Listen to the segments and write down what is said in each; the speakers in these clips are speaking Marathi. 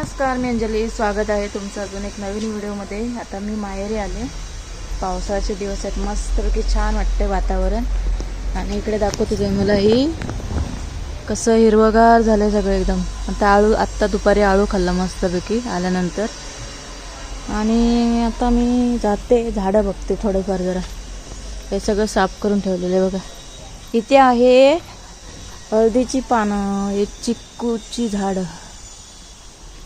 नमस्कार मी अंजली. स्वागत आहे तुमचं अजून एक नवीन व्हिडिओमध्ये. आता मी माहेरी आले. पावसाळ्याचे दिवस आहेत मस्तपैकी छान वाटते वातावरण. आणि इकडे दाखवते ते मला ही. कसं हिरवगार झालं सगळं एकदम. आता आळू आत्ता दुपारी आळू खाल्ला मस्तपैकी आल्यानंतर. आणि आता मी जाते झाडं बघते थोडंफार जरा. हे सगळं साफ करून ठेवलेलं आहे बघा. इथे आहे हळदीची पानं हे चिक्कूची झाडं.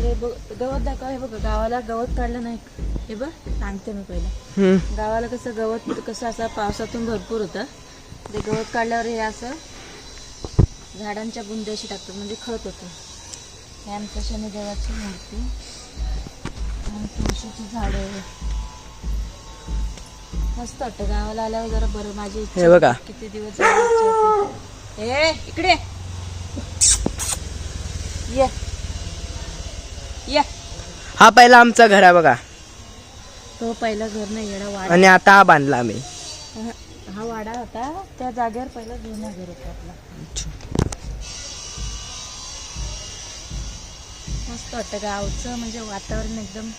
बघ गवत दाखव हे बघ गावाला गवत काढलं नाही. हे बघ सांगते मी पहिलं. गावाला कसं गवत कसं असं पावसातून भरपूर होतं. ते गवत काढल्यावर हे असं झाडांच्या बुंद्याशी टाकतात म्हणजे खत होतं. हे आमच्या शनिदेवाची मूर्ती. तुळशीची झाडं. मस्त वाटतं. गावाला आल्यावर जरा बरं माझी हे बघा. किती दिवस. ए इकडे. ये. ये. हा पहिला आमचा घर आहे बघा. तो पहिला घर नाही येडा वाडा. आणि आता हा बांधला आम्ही. हा वाडा होता. त्या जागेवर पहिला जुना घर होता आपला. मस्त वाटतं गावचं म्हणजे वातावरण एकदम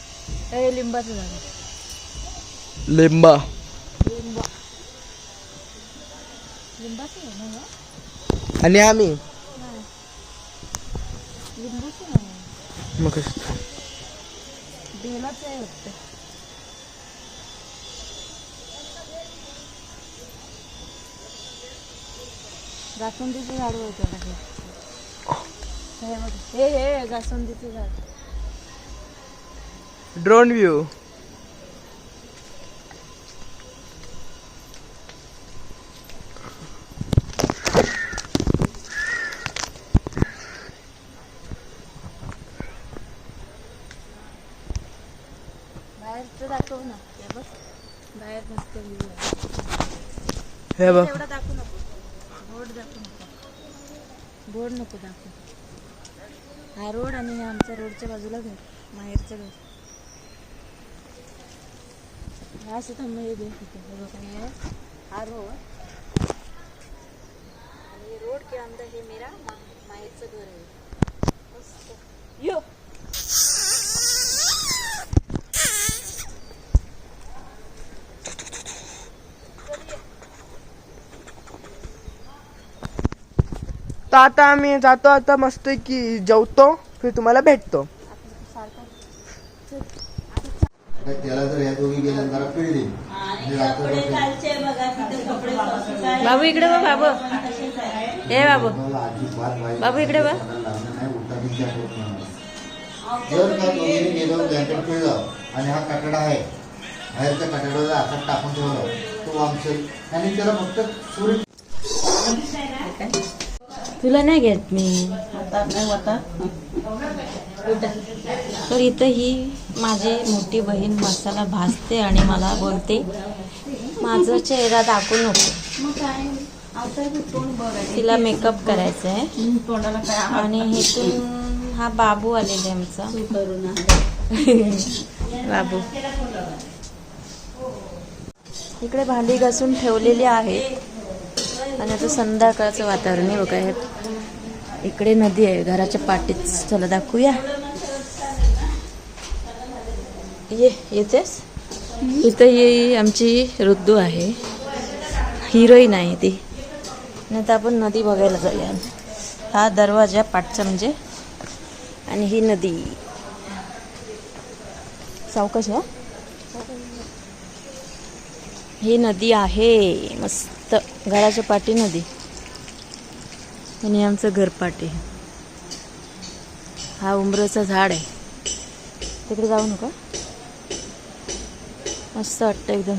ए लिंबाचं झाड. आहे. लिंबा. लिंबा. लिंबाचं ना हे? आणि आम्ही नाही. लिंबूचं नाही मग कसं? बेलाचं आहे वाटतं जास्वंदीचं झाड होतं हे हे बघ. हे हे जास्वंदीचं झाड ड्रोन व्ह्यू हे बघ. एवढा दाखवू नको. बोर्ड दाखवू नको. बोर्ड नको दाखवू. हा रोड आणि हे आमच्या रोडच्या बाजूला घर माहेरचं घर. हा असं थांब हे दे हा रोड. आणि रोड के अंदर हे मेरा माहेरचं घर आहे. यो. तर आता आम्ही जातो आता मस्त की जेवतो फिर तुम्हाला भेटतो. तर त्याला जर ह्या दोघी गेल्या जरा पिळली. म्हणजे बाबू इकडे बघ बाबू. हे बाबू. बाबू इकडे. जर का दोघींनी गेलो ब्लँकेट पिळलं आणि हा कटडा आहे बाहेरच्या कटड्याला असं टाकून ठेवलं तो वामसेल आणि त्याला फक्त सूर्य तुला नाही घेत मी. तर इथं ही माझी मोठी बहीण मसाला भाजते आणि मला बोलते माझा चेहरा दाखवू नको. तिला मेकअप करायचा आहे. आणि इथून हा बाबू आलेला आहे आमचा. बाबू. इकडे भांडी घासून ठेवलेली आहेत. आणि आता संध्याकाळचं वातावरण आहे बघा हे. इकडे नदी आहे. घराच्या पाठीच चला दाखवूया. ये येतेस? इथं ये आमची रुद्दू आहे. हिरोईन आहे ती. नाही तर आपण नदी बघायला जाऊया. हा दरवाजा पाठचा म्हणजे. आणि ही नदी. सावकाश हा? ही नदी आहे. मस्त. घराच्या पाठी नदी. आणि आमचं घर पाठी हा उंबराचं झाड आहे. तिकडे जाऊ नका. मस्त वाटतं एकदम.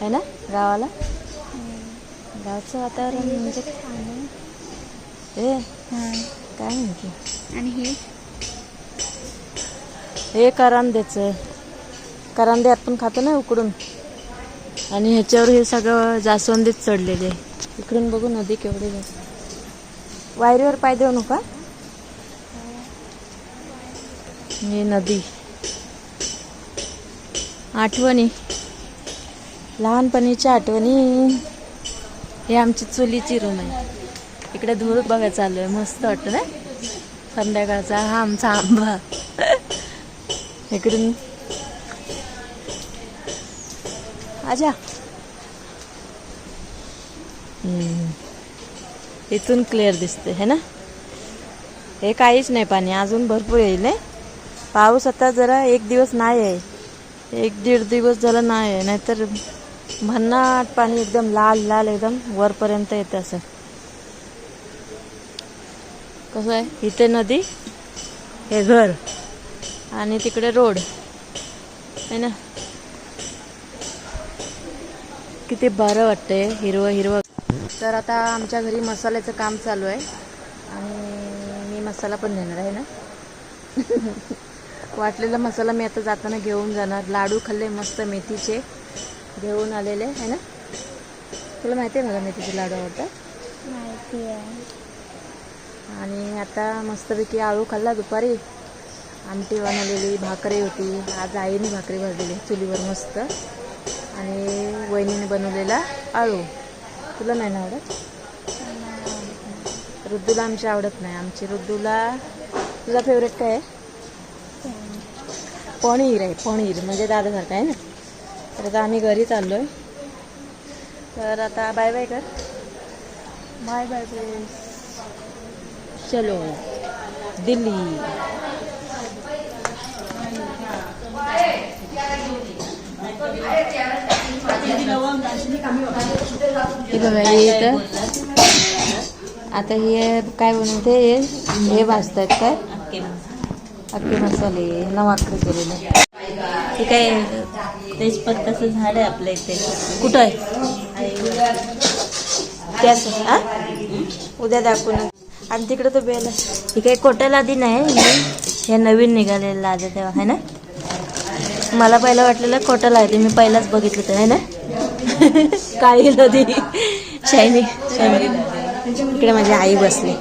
आहे ना गावाला? गावचं वातावरण म्हणजे ए काय म्हणते? आणि हे? हे करांद्याचं. करांदे आपण खातो ना उकडून. आणि ह्याच्यावर हे सगळं जास्वंदीच चढलेले. आहे. इकडून बघू नदी केवढी आहे. वायरीवर पाय देऊ नका. ही नदी. आठवणी. लहानपणीच्या आठवणी. हे आमची चुलीची रूम आहे. इकडे धूर बघा चालू आहे. मस्त वाटतं ना? संध्याकाळचा हा आमचा आंबा. इकडून. आजा. हम्म. इथून क्लिअर दिसते है ना? हे काहीच नाही पाणी अजून भरपूर येईल नाही पाऊस आता जरा एक दिवस नाही आहे. एक दीड दिवस जरा नाही आहे नाहीतर भन्नाट पाणी एकदम लाल लाल एकदम वरपर्यंत येते असं. कसं आहे? इथे नदी हे घर आणि तिकडे रोड आहे ना? किती बरं वाटतंय हिरवं हिरवं. तर आता आमच्या घरी मसाल्याचं काम चालू आहे. आणि मी मसाला पण नेणार आहे ना? वाटलेला मसाला मी आता जाताना घेऊन जाणार. लाडू खाल्ले मस्त मेथीचे. घेऊन आलेले आहे ना? तुला माहिती आहे मला मेथीचे लाडू आवडतात? माहिती आहे. आणि आता मस्तपैकी आळू खाल्ला दुपारी. आमटी बनवलेली भाकरी होती. आज आईने भाकरी भाजलेली चुलीवर मस्त. आणि वहिनीने बनवलेला आळू. तुला नाही ना आवडत? रुद्दूला आमची आवडत नाही. आमची रुद्दूला तुझा फेवरेट काय आहे? पनीर आहे पनीर. म्हणजे दादासारखं आहे ना? तर आता आम्ही घरी चाललो आहे तर आता बाय बाय कर. बाय बाय फ्रेंड्स चलो. दिल्ली. हे बघा हे इथं. आता हे काय बनवते? हे हे भाजतायत काय? अख्खे मसाले नवाकडे केलेले. हे काय? तेजपत्ताचं झाड आहे आपल्या इथे. कुठं आहे? त्याच हा? उद्या दाखवू ना आणि तिकडे तो बेल आहे. ही काही कोट्या लादी नाही ही हे नवीन निघालेलं लाद्या तेव्हा आहे ना? मला पहिलं वाटलेलं कोटा लादी मी पहिलाच बघितलं तर आहे ना? काळी नदी. Shiny shiny. इकडे माझी आई बसली.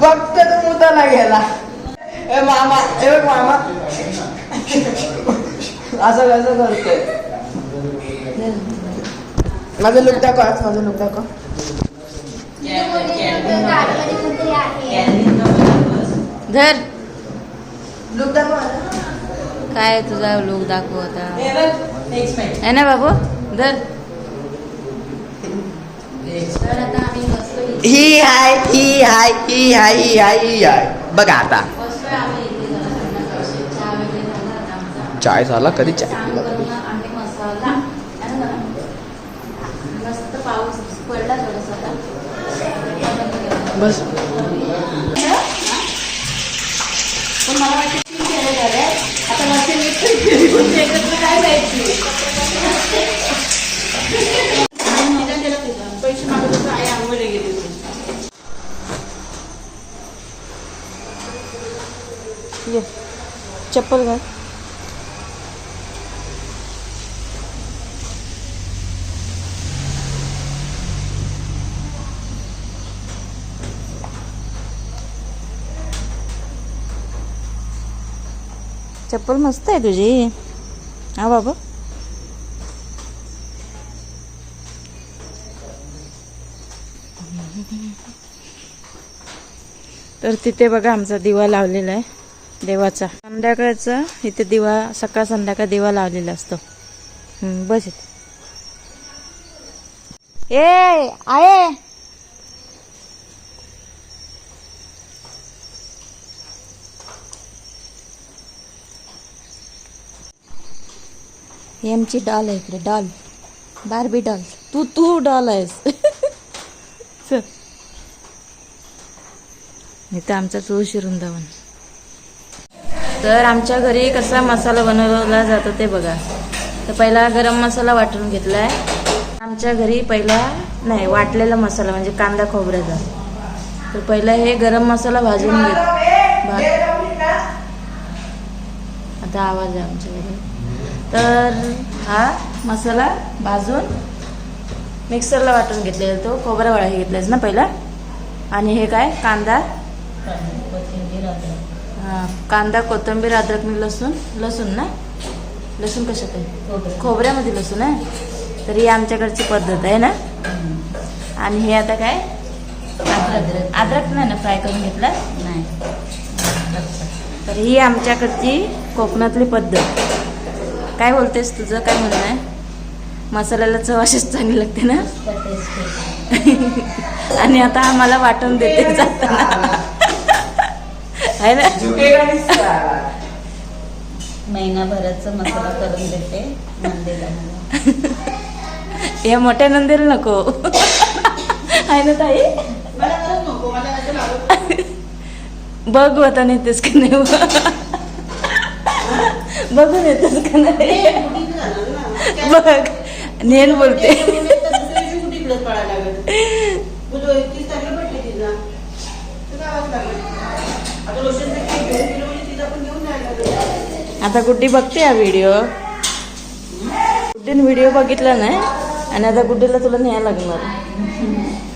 बघत तो मुताला गेला. ए मामा ए बघ मामा. असं कसं करतोय? माझं लुक दाखव आज माझं लुक दाखव. धर. लुक दाखव. काय तुझा लोक दाखव आता. आहे ना बाबू? धर। ही हाय ही हाय ही हाय ही हाय ही हाय बघा आता. चाय झाला कधी चाय बस. मला वाटतं तीन केले झाले आता वरती मीठ एकत्र काय माहिती पैसे मागत होतो आई आंघोळी गेली होती ये चप्पल घाल चप्पल मस्त आहे तुझी हा बाबा. तर तिथे बघा आमचा दिवा लावलेला आहे देवाचा. संध्याकाळचा इथे दिवा सकाळ संध्याकाळ दिवा लावलेला असतो. बस इथे. ए आहे. हे आमची डॉल आहे इकडे डॉल. Barbie doll. तू तू डॉल आहेस. चल. इथं आमचा तुळशी वृंदावन तर आमच्या घरी कसा मसाला बनवला जातो ते बघा. तर पहिला गरम मसाला वाटून घेतला आहे आमच्या घरी पहिला नाही वाटलेला मसाला म्हणजे कांदा खोबऱ्याचा. तर पहिला हे गरम मसाला भाजून घेत आता आवाज आहे आमच्या घरी तर हा मसाला भाजून मिक्सरला वाटून घेतलेला तो खोबरा वडा हे घेतलायस ना पहिला. आणि हे काय? कांदा. हा, कांदा कोथिंबीर अद्रक आणि लसूण. लसूण ना? लसूण कशात आहे. खोबऱ्यामध्ये लसूण आहे? तर ही आमच्याकडची पद्धत आहे ना. आणि हे आता काय? अद्रक. अद्रक नाही ना फ्राय करून घेतला? नाही. तर ही आमच्याकडची कोकणातली पद्धत. काय बोलतेस? तुझं काय म्हणणं आहे? मसाल्याला चव अशीच चांगली लागते ना. आणि आता आम्हाला वाटून देते जाताना. आहे ना? महिनाभराचा मसाला करून देते. हे मोठ्या नंदीला नको. आहे ना ताई? बघ आता नेतेस का नाही. बघून येतेस का नाही बघ नेन बोलते आता गुड्डी बघते हा व्हिडिओ गुड्डीने व्हिडिओ बघितला नाही आणि आता गुड्डीला तुला न्यायला लागणार